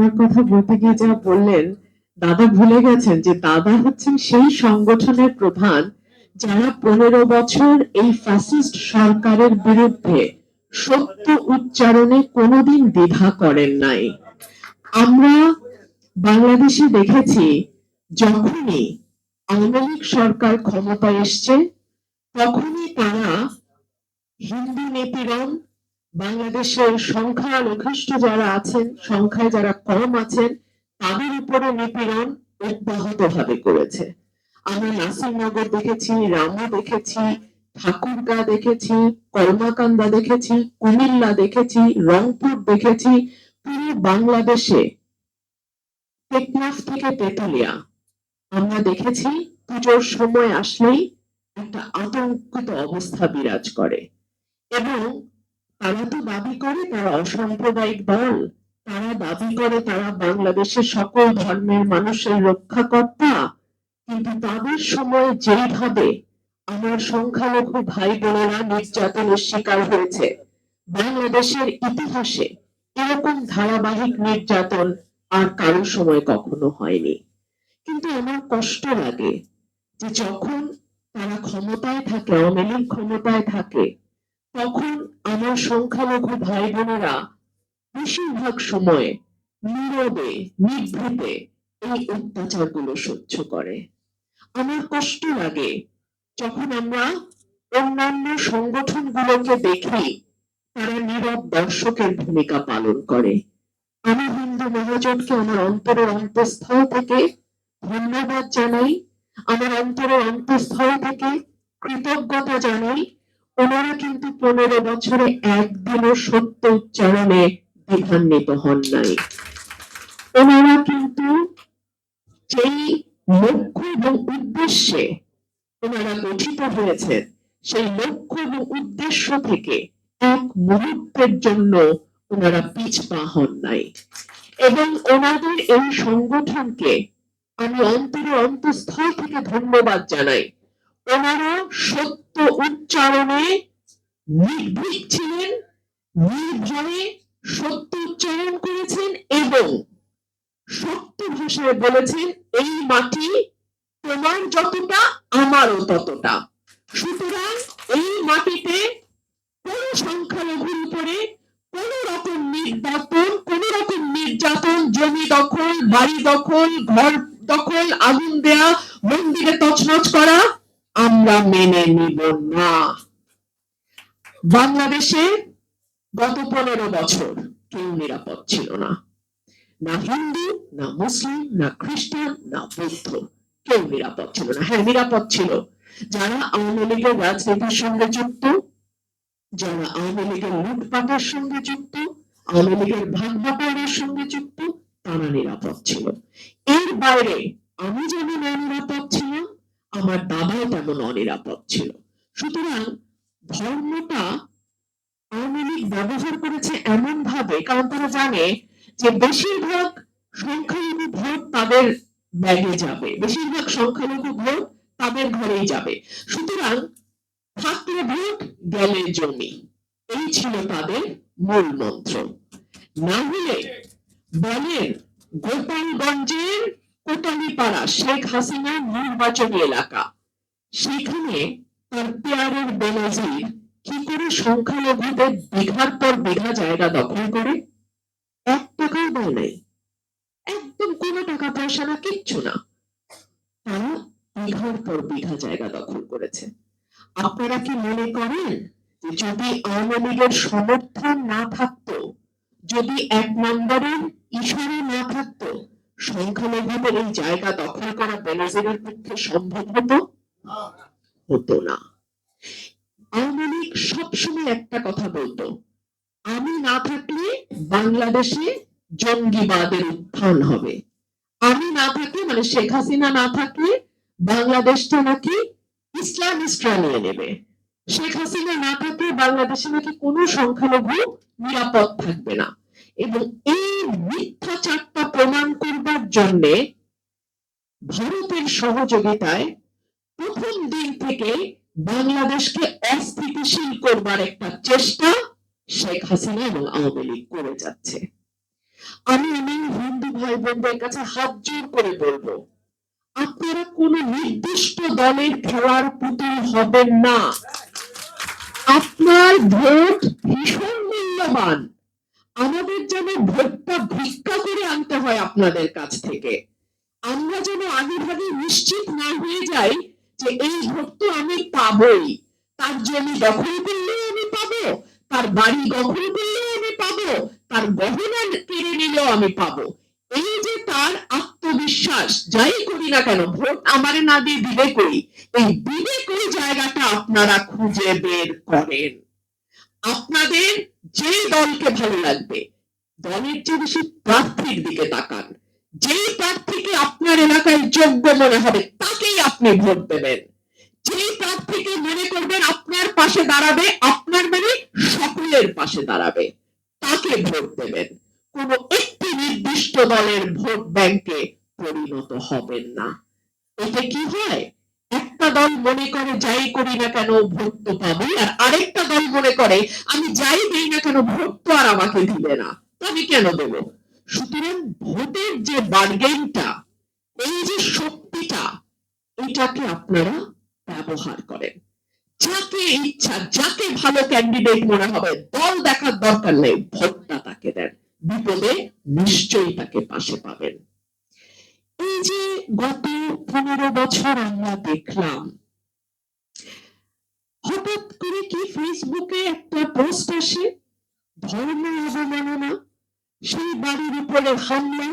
আমার কথা বলতে গিয়ে যা বললেন, দাদা ভুলে গেছেন যে দাদা হচ্ছেন সেই সংগঠনের প্রধান যারা পনেরো বছর এই ফ্যাসিস্ট সরকারের বিরুদ্ধে সত্য উচ্চারণে কোনোদিন দ্বিধা করেন নাই। আমরা বাংলাদেশে দেখেছি, যখনই আওয়ামী লীগ সরকার ক্ষমতায় এসছে, তখনই তারা হিন্দু নিপীড়ন বাংলাদেশের সংখ্যালঘিষ্ঠ যারা আছেন, সংখ্যায় যারা কম আছেন, তাদের উপরে নিপীড়ন অব্যাহত ভাবে করেছে। আমরা নাসিরনগর দেখেছি, রামা দেখেছি ঠাকুরগা দেখেছি কলমাকান্দা দেখেছি, কুমিল্লা দেখেছি, রংপুর দেখেছি, পুরো বাংলাদেশে টেকনাফ থেকে তেতুলিয়া। আমরা দেখেছি পুজোর সময় আসলেই একটা আতঙ্কিত অবস্থা বিরাজ করে। এবং তারা তো দাবি করে তারা অসাম্প্রদায়িক দল। তারা দাবি করে তারা বাংলাদেশের সকল ধর্মের মানুষের রক্ষাকর্তা। কিন্তু তাদের সময় যেইভাবে আমার সংখ্যালঘু ভাই বোনেরা নির্যাতনের শিকার হয়েছে, বাংলাদেশের ইতিহাসে এরকম ধারাবাহিক নির্যাতন আর কারও সময় কখনো হয়নি। কিন্তু আমার কষ্ট লাগে যে যখন তারা ক্ষমতায় থাকে, আওয়ামী লীগ ক্ষমতায় থাকে তখন আমার সংখ্যালঘু ভাই বোনেরা বেশিরভাগ সময়ে নীরবে, নিভৃতে এই অত্যাচারগুলো সহ্য করে। আমার কষ্ট লাগে যখন আমরা অন্যান্য সংগঠনগুলোকে দেখি, তারা নীরব দর্শকের ভূমিকা পালন করে। আমি হিন্দু মহাজনকে আমার অন্তরের অন্তঃস্থল থেকে ধন্যবাদ জানাই, আমার অন্তরের অন্তঃস্থল থেকে কৃতজ্ঞতা জানাই ওনারা কিন্তু পনেরো বছরে একদিনও সত্য উচ্চারণে বিধান্বিত হন নাই। ওনারা কিন্তু যেই লক্ষ্য এবং উদ্দেশ্যে ওনারা গঠিত হয়েছেন সেই লক্ষ্য এবং উদ্দেশ্য থেকে এক মুহূর্তের জন্য ওনারা পিছপা হন নাই। এবং ওনাদের এই সংগঠনকে আমি অন্তরে অন্তঃস্থল থেকে ধন্যবাদ জানাই। ওনারা সত্য উচ্চারণে নির্ভীক ছিলেন নির্ভয়ে সত্য উচ্চারণ করেছেন এবং সত্য ভাষায় বলেছেন, এই মাটি তোমার যতটা, আমারও ততটা। সুতরাং এই মাটিতে কোন সংখ্যালঘুর উপরে কোন রকম নির্যাতন, কোন রকম নির্যাতন, জমি দখল, বাড়ি দখল, ঘর দখল, আগুন দেয়া, মন্দিরে তছনছ করা আমরা মেনে নিব না। বাংলাদেশে গত পনেরো বছর কেউ নিরাপদ ছিল না। না হিন্দু, না মুসলিম, না খ্রিস্টান, না বৌদ্ধ কেউ নিরাপদ ছিল না। হ্যাঁ নিরাপদ ছিল। যারা আওয়ামী লীগের রাজনীতির সঙ্গে যুক্ত, যারা আওয়ামী লীগের লুটপাটের সঙ্গে যুক্ত, আওয়ামী লীগের ভাগ বাটোয়ারার সঙ্গে যুক্ত, তারা নিরাপদ ছিল। এর বাইরে আমি যেমন নিরাপদ ছিলাম আমার দাদাও তেমন অনিরাপদ ছিল। সুতরাং ধর্মটা আওয়ামী লীগ ব্যবহার করেছে এমন ভাবে কারণ তারা জানে যে বেশিরভাগ সংখ্যালঘু ভোট তাদের ব্যাগে যাবে। বেশিরভাগ সংখ্যালঘু ভোট তাদের ঘরেই যাবে। সুতরাং থাকলে ভোট গেলে জমি। এই ছিল তাদের মূল মন্ত্র। না হলে বলেন গোপালগঞ্জের কোটালীপাড়া শেখ হাসিনার নির্বাচনী এলাকা। সেখানে তার পেয়ারের বেনাজির কি করে সংখ্যালঘুদের বিঘার পর বিঘা জায়গা দখল করে? এক টাকাও দেয় নাই। একদম কোনো টাকা পয়সা না, কিচ্ছু না। তারা বিঘার পর বিঘা জায়গা দখল করেছে। আপনারা কি মনে করেন যদি আওয়ামী লীগের সমর্থন না থাকতো, যদি এক নম্বরের ইশারা না থাকতো সংখ্যালঘুদের এই জায়গা দখল করা বেনাজিরের পক্ষে সম্ভব হতো? হতো না। আওয়ামী লীগ সবসময় একটা কথা বলতো, আমি না থাকলে বাংলাদেশে জঙ্গিবাদের উত্থান হবে। আমি না থাকলে মানে শেখ হাসিনা না থাকলে বাংলাদেশটা নাকি ইসলামিস্টরা নিয়ে নেবে। শেখ হাসিনা না থাকলে বাংলাদেশে নাকি কোনো সংখ্যালঘু নিরাপদ থাকবে না। এবং এই মিথ্যাচারটা প্রমাণ করবার জন্যে ভারতের সহযোগিতায় প্রথম দিন থেকে বাংলাদেশকে অস্থিতিশীল করবার একটা চেষ্টা শেখ হাসিনা এবং আওয়ামী লীগ করে যাচ্ছে। আমি আমি হিন্দু ভাই বোনদের কাছে হাত জোর করে বলব, আপনারা কোন নির্দিষ্ট দলের খেলার পুতুল হবেন না। আপনার ভোট ভীষণ মূল্যবান। আমাদের যেন ভোটটা ভিক্ষা করে আনতে হয় আপনাদের কাছ থেকে। আমরা যেন আগে ভাগে নিশ্চিত না হয়ে যাই যে এই ভোট তো আমি পাবই। তার জমি দখল করলেও আমি পাবো, তার বাড়ি দখল করলেও আমি পাবো, তার গহনা কেড়ে নিলেও আমি পাবো। এই যে তার আত্মবিশ্বাস, যাই করি না কেন, ভোট আমারে না দিয়ে দিলে করি এই দিলে করি জায়গাটা আপনারা খুঁজে বের করেন। আপনাদের যে দলকে ভালো লাগবে, দলের চেয়ে বেশি প্রার্থীর দিকে তাকান। যেই প্রার্থীকে আপনার এলাকায় যোগ্য মনে হবে, তাকেই আপনি ভোট দেবেন। যেই প্রার্থীকে মনে করবেন আপনার পাশে দাঁড়াবে, আপনার মানে সকলের পাশে দাঁড়াবে, তাকে ভোট দেবেন। কোন একটি নির্দিষ্ট দলের ভোট ব্যাংকে পরিণত হবেন না। এতে কি হয়? একটা দল মনে করে যাই করি না কেন ভোট তো পাবো, আর আরেকটা দল মনে করে আমি যাই দিই না কেন ভোট তো আর আমাকে দিবে না। আমি কেন দেবো? সুতরাং ভোটের যে বার্গেনটা এই যে শক্তিটা, এটাকে আপনারা ব্যবহার করেন। যাকে ইচ্ছা, যাকে ভালো ক্যান্ডিডেট মনে হবে, দল দেখার দরকার নেই, ভোটটা তাকে দেন। বিপদে নিশ্চয়ই তাকে পাশে পাবেন। এই যে গত পনেরো বছর আমরা দেখলাম, হঠাৎ করে কি ফেসবুকে একটা পোস্ট আসে, ধর্ম অবমাননা, সেই বাড়ির উপরে হামলা,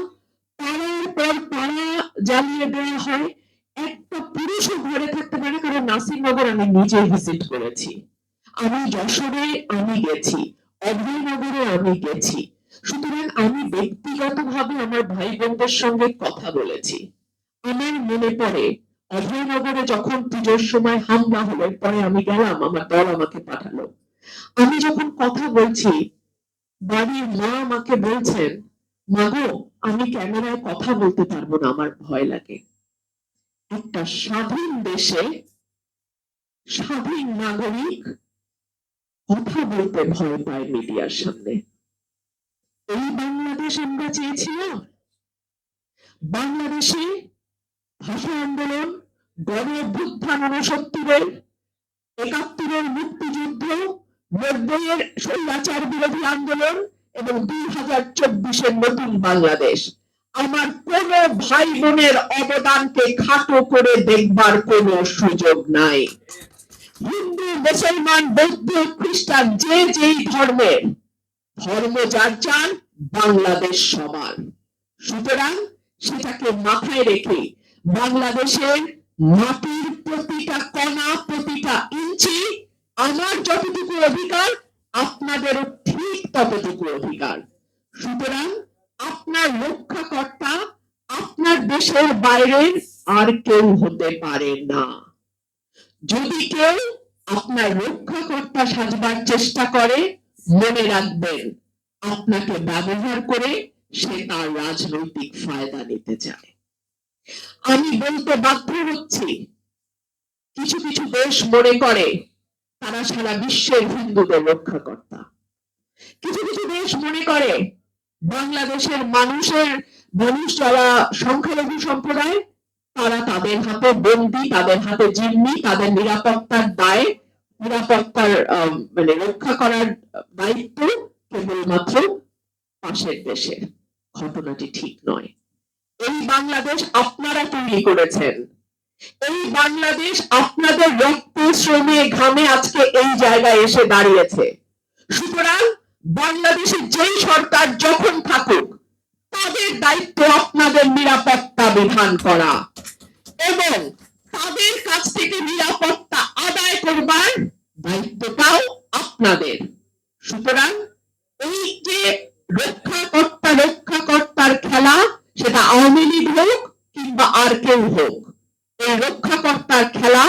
পাড়ার পর পাড়া জ্বালিয়ে দেওয়া হয়, একটা পুরুষও ঘরে থাকতে পারে, কারণ নাসিরনগর আমি নিজে ভিজিট করেছি। আমি যশোরে আমি গেছি, অভয়নগরে আমি গেছি। সুতরাং আমি ব্যক্তিগতভাবে আমার ভাই বোনদের সঙ্গে কথা বলেছি। আমার মনে পড়ে, অভয়নগরে যখন পুজোর সময় হামলা হলো পরে আমি গেলাম, আমার দল আমাকে পাঠালো। আমি যখন কথা বলছি, বাড়ির মা আমাকে বলছেন, মাগো, আমি ক্যামেরায় কথা বলতে পারব না, আমার ভয় লাগে। একটা স্বাধীন দেশে স্বাধীন নাগরিক কথা বলতে ভয় পায় মিডিয়ার সামনে। এই বাংলাদেশ আমরা চেয়েছিলাম। বাংলাদেশে ভাষা আন্দোলন, গণ অভ্যুত্থান উনসত্তরের একাত্তরের মুক্তিযুদ্ধ নব্বইয়ের স্বৈরাচার বিরোধী আন্দোলন এবং দুই হাজার চব্বিশের নতুন বাংলাদেশ। আমার কোন ভাই বোনের অবদানকে খাটো করে দেখবার কোনো সুযোগ নাই। হিন্দু, মুসলমান, বৌদ্ধ, খ্রিস্টান, যে যেই ধর্মের ধর্ম যার চান বাংলাদেশ সমান। সুতরাং সেটাকে মাথায় রেখে বাংলাদেশের মাটির প্রতিটা কণা, প্রতিটা ইঞ্চি আমার যতটুকু অধিকার, আপনাদেরও ঠিক ততটুকু অধিকার। সুতরাং আপনার রক্ষাকর্তা, আপনার দেশের বাইরের আর কেউ হতে পারে না। যদি কেউ আপনার রক্ষাকর্তা সাজবার চেষ্টা করে মনে রাখবেন, আপনাকে ব্যবহার করে সে তার রাজনৈতিক ফায়দা নিতে চায়। আমি বলতে বাধ্য হচ্ছি, কিছু কিছু দেশ মনে করে তারা সারা বিশ্বের হিন্দুদের রক্ষাকর্তা। কিছু কিছু দেশ মনে করে বাংলাদেশের মানুষের মানুষ যারা সংখ্যালঘু সম্প্রদায়, তারা তাদের হাতে বন্দি, তাদের হাতে জিম্মি, তাদের নিরাপত্তার দায় নিরাপত্তার মানে রক্ষা করার দায়িত্ব কেবলমাত্র পাশের দেশের ঘটনাটি ঠিক নয়। এই বাংলাদেশ আপনারা তৈরি করেছেন। এই বাংলাদেশ আপনাদের রক্ত শ্রমে ঘামে আজকে এই জায়গায় এসে দাঁড়িয়েছে। সুতরাং বাংলাদেশের যেই সরকার যখন থাকুক, তাদের দায়িত্ব আপনাদের নিরাপত্তা বিধান করা। এবং তাদের কাছ থেকে নিরাপত্তা আদায় করবার আপনাদের। সুতরাং এই যে রক্ষাকর্তা, রক্ষাকর্তার খেলা, সেটা আওয়ামী লীগ হোক কিংবা আর কেউ হোক, এই রক্ষাকর্তার খেলা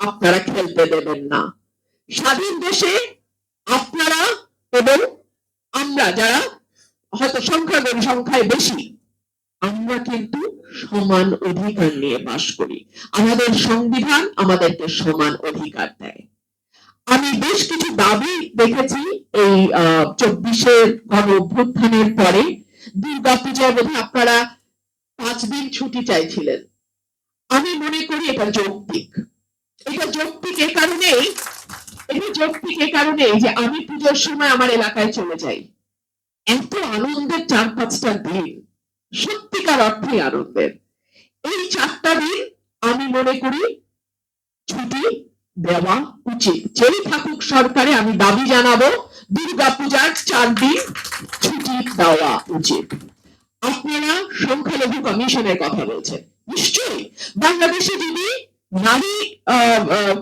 আপনারা খেলতে দেবেন না। স্বাধীন দেশে আপনারা এবং আমরা যারা, হয়তো সংখ্যাগুরু সংখ্যায় বেশি, আমরা কিন্তু সমান অধিকার নিয়ে বাস করি। আমাদের সংবিধান আমাদেরকে সমান অধিকার দেয়। আমি বেশ কিছু দাবি দেখেছি এই চব্বিশের গণ অভ্যুত্থানের পরে। দুর্গা পূজায় বোধহয় আপনারা পাঁচ দিন ছুটি চাইছিলেন। আমি মনে করি এটা যৌক্তিক। এটা যৌক্তিক এ কারণেই, এটা যৌক্তিক এ কারণেই যে আমি পুজোর সময় আমার এলাকায় চলে যাই। এত আনন্দের চার পাঁচটা দিন। সত্যিকার অর্থে আনন্দের। এই চারটা দিন আমি মনে করি ছুটি দেওয়া উচিত। যেই থাকুক সরকারে, আমি দাবি জানাব দুর্গা পূজার চার দিন ছুটি দেওয়া উচিত। আপনারা সংখ্যালঘু কমিশনের কথা বলছেন। নিশ্চয়ই বাংলাদেশে যদি নারী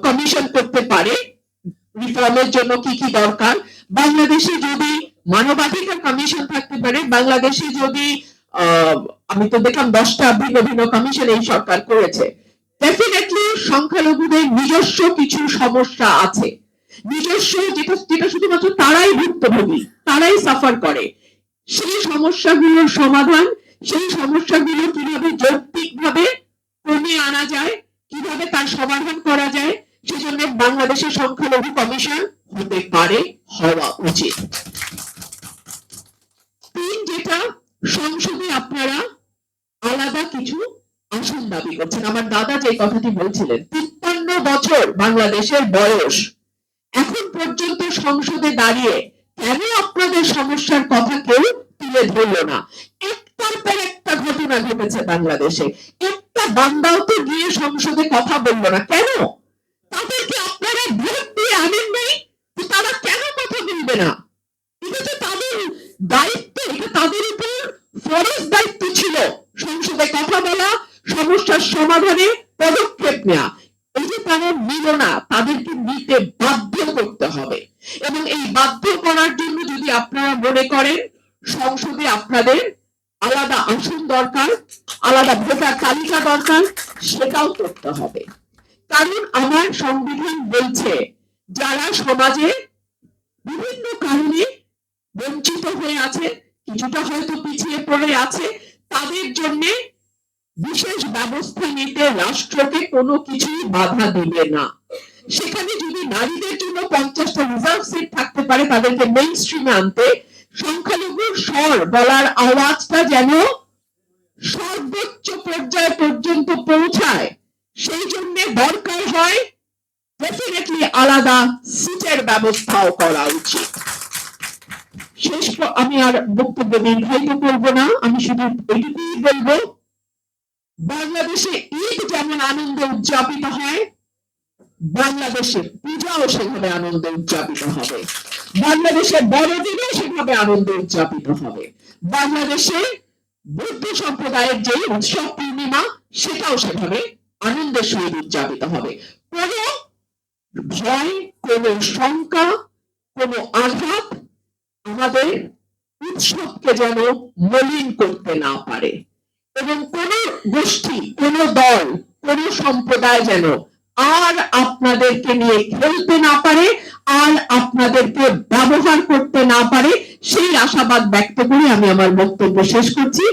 কমিশন করতে পারে রিফর্মের জন্য কি কি দরকার? বাংলাদেশে যদি মানবাধিকার কমিশন থাকতে পারে, বাংলাদেশে যদি আমি তো দেখলাম দশটা ভিন্ন ভিন্ন কমিশন এই সরকার করেছে। ডেফিনেটলি সংখ্যালঘুদের নিজস্ব কিছু সমস্যা আছে। নিজস্ব যেটা যেটা শুধুমাত্র তারাই ভুক্তভোগী, তারাই সাফার করে। সেই সমস্যাগুলোর সমাধান, সেই সমস্যাগুলো কীভাবে যৌক্তিকভাবে কমে আনা যায়, কীভাবে তার সমাধান করা যায়, সেজন্য বাংলাদেশের সংখ্যালঘু কমিশন হতে পারে, হওয়া উচিত। তিন, যেটা সংসদে আপনারা আলাদা কিছু আসন দাবি করছেন। আমার দাদা যে কথাটি বলছিলেন, তিপ্পান্ন বছর বাংলাদেশের বয়স, এখন পর্যন্ত সংসদে দাঁড়িয়ে কেন আপনাদের সমস্যার কথা কেউ তুলে ধরলো না? একটার পর একটা ঘটনা ঘটেছে বাংলাদেশে। একটা বান্দাও তো গিয়ে সংসদে কথা বলল না। কেন? তাদেরকে আপনারা ভোট দিয়ে আনেন নাই? তারা কেন কথা বলবে না? এটা তো তাদের দায়িত্ব, এটা তাদের উপর ফরজ দায়িত্ব ছিল। সংসদে কথা বলা সমস্যার সমাধানে পদক্ষেপ নেওয়া। এই যে তারা নিল না তাদেরকে নিতে বাধ্য করতে হবে। এবং এই বাধ্য করার জন্য যদি আপনারা মনে করেন, সংসদে আপনাদের আলাদা আসন দরকার, আলাদা ভোটার তালিকা দরকার, সেটাও করতে হবে। কারণ আমার সংবিধান বলছে, যারা সমাজে বিভিন্ন কারণে বঞ্চিত হয়ে আছে, কিছুটা হয়তো পিছিয়ে পড়ে আছে, তাদের জন্য বিশেষ ব্যবস্থা নিতে রাষ্ট্রকে কোনো কিছুই বাধা দিবে না। সেখানে যদি নারীদের জন্য পঞ্চাশটা রিজার্ভ সিট থাকতে পারে, তাদেরকে মেইন স্ট্রিমে আনতে সংখ্যালঘুর স্বর বলার আওয়াজটা যেন সর্বোচ্চ পর্যায় পর্যন্ত পৌঁছায়, সেই জন্য দরকার হয় ডেফিনেটলি আলাদা সিটের ব্যবস্থাও করা উচিত। শেষ আমি আর বক্তব্য দীর্ঘায়িত করব না, আমি শুধু এটুকুই বলব বাংলাদেশে ঈদ যেমন আনন্দ উদযাপিত হয়। বাংলাদেশে পূজাও সেভাবে আনন্দ উদযাপিত হবে। বাংলাদেশে বড়দিনও সেভাবে আনন্দ উদযাপিত হবে। বাংলাদেশে বৌদ্ধ সম্প্রদায়ের যে উৎসব পূর্ণিমা, সেটাও সেভাবে আনন্দের সহিত উদযাপিত হবে। কোনো ভয়, কোনো শঙ্কা, কোনো আঘাত আমাদের উৎসবকে যেন মলিন করতে না পারে। এবং কোন গোষ্ঠী, কোন দল, কোন সম্প্রদায় যেন আর আপনাদেরকে নিয়ে খেলতে না পারে, আর আপনাদেরকে ব্যবহার করতে না পারে, সেই আশাবাদ ব্যক্ত করে আমি আমার বক্তব্য শেষ করছি।